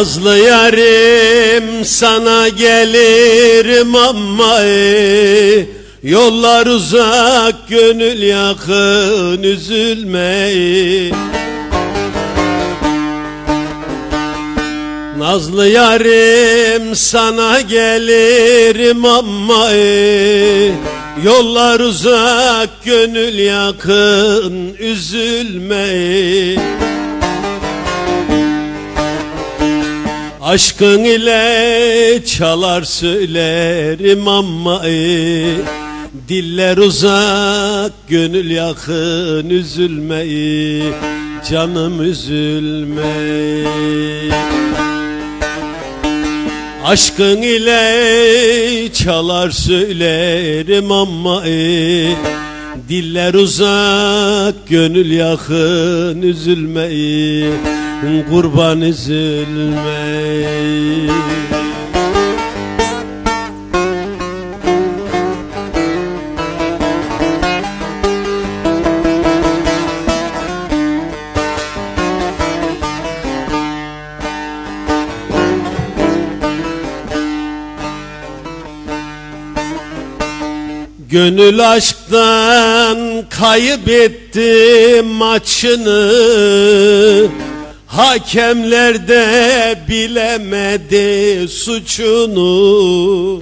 Nazlı yarim sana gelirim ama Yollar uzak gönül yakın üzülme. Nazlı yarim sana gelirim ama Yollar uzak gönül yakın üzülme ey. Aşkın ile çalar söylerim ama ey, Diller uzak gönül yakın üzülme ey, Canım üzülme. Aşkın ile çalar söylerim ama ey, Diller uzak gönül yakın üzülme ey, Kurban üzülme ey. Gönül aşktan kaybetti maçını Hakemler de bilemedi suçunu.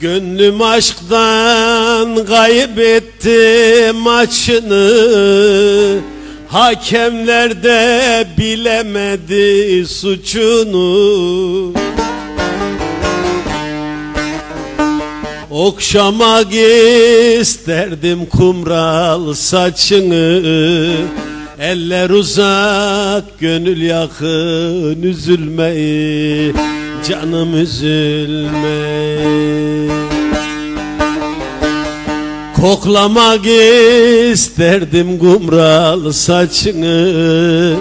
Gönlüm aşktan kaybetti maçını. Hakemler de bilemedi suçunu Okşamak isterdim kumral saçını. Eller uzak gönül yakın üzülme Canım üzülme Koklamak isterdim kumral saçını.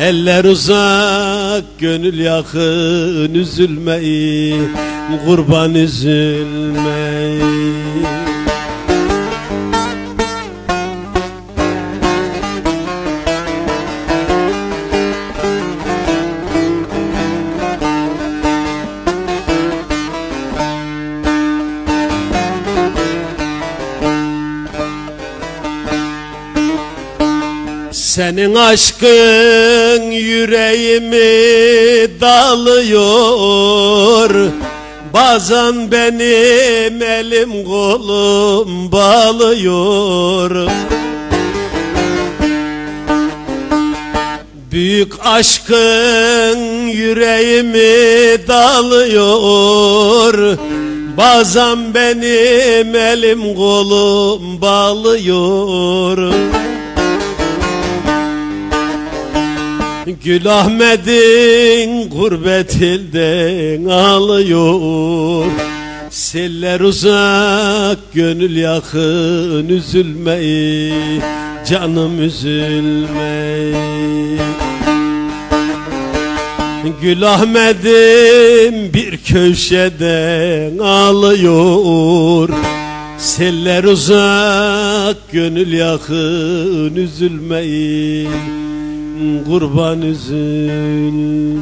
Eller uzak gönül yakın üzülme Kurban üzülme Senin aşkın yüreğimi dalıyor Bazen benim elim kolum bağlıyor Büyük aşkın yüreğimi dalıyor. Bazen benim elim kolum bağlıyor Gül Ahmet'in gurbet ağlıyor Seller uzak gönül yakın üzülme Canım üzülme Gül Ahmet'im bir köşeden ağlıyor Seller uzak gönül yakın üzülme kurban üzülme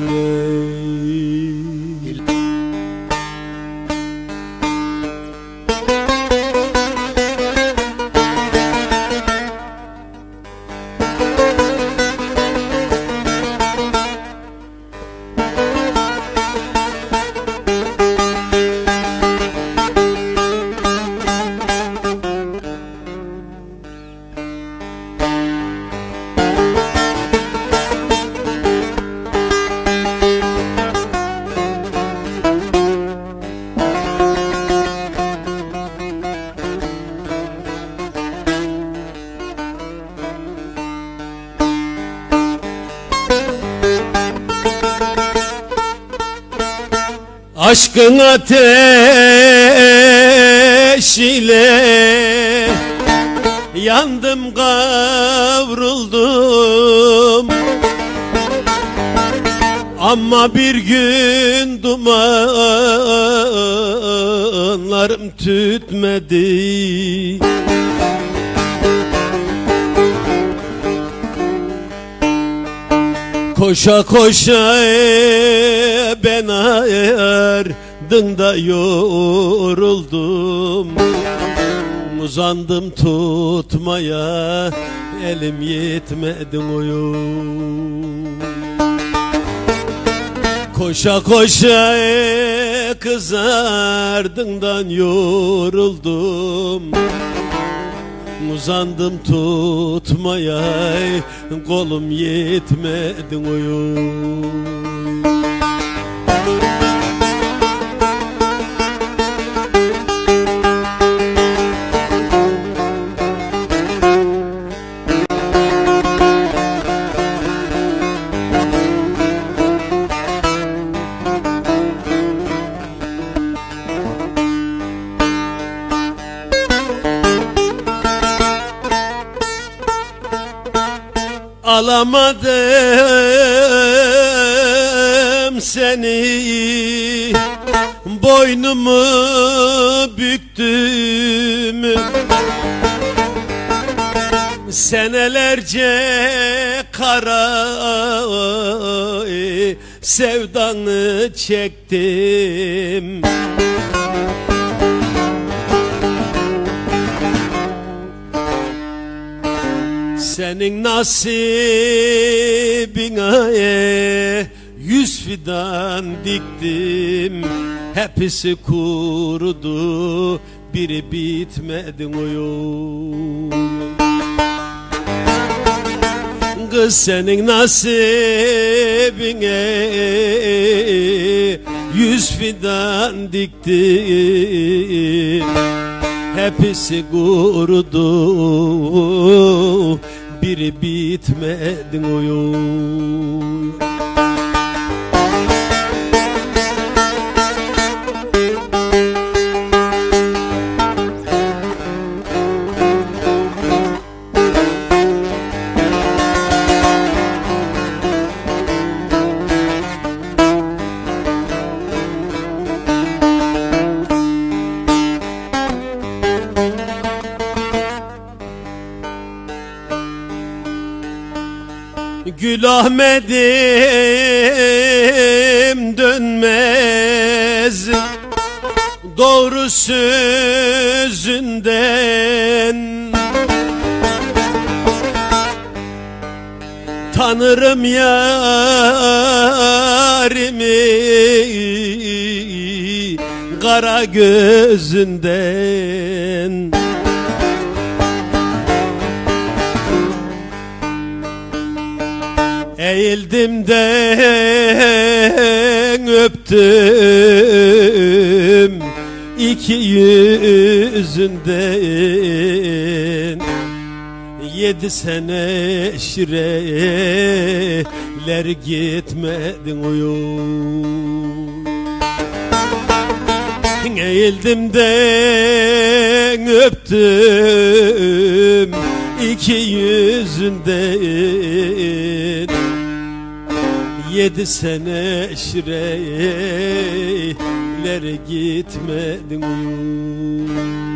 Aşkın ateşiyle Yandım kavruldum. Ama bir gün dumanlarım tütmedi Koşa koşa ben ardında yoruldum. Uzandım tutmaya elim yetmedi oyun Koşa koşa e, kız ardından yoruldum Uzandım tutmaya kolum yetmedi oyun Alamadım seni. Boynumu büktüm. Senelerce kara sevdanı çektim Senin nasibine yüz fidan diktim. Hepsi kurudu biri bitmedi oyun. Kız senin nasibine yüz fidan diktim. Hepsi kurudu biri bitmedi oyun Gül dönmez. Doğru sözünden Tanırım yarimi Kara gözünden Eğildim de öptüm iki yüzünden. Yedi sene şireler gitmedin uyum. Eğildim de öptüm iki yüzünden Yedi sene şireler gitmedin uyum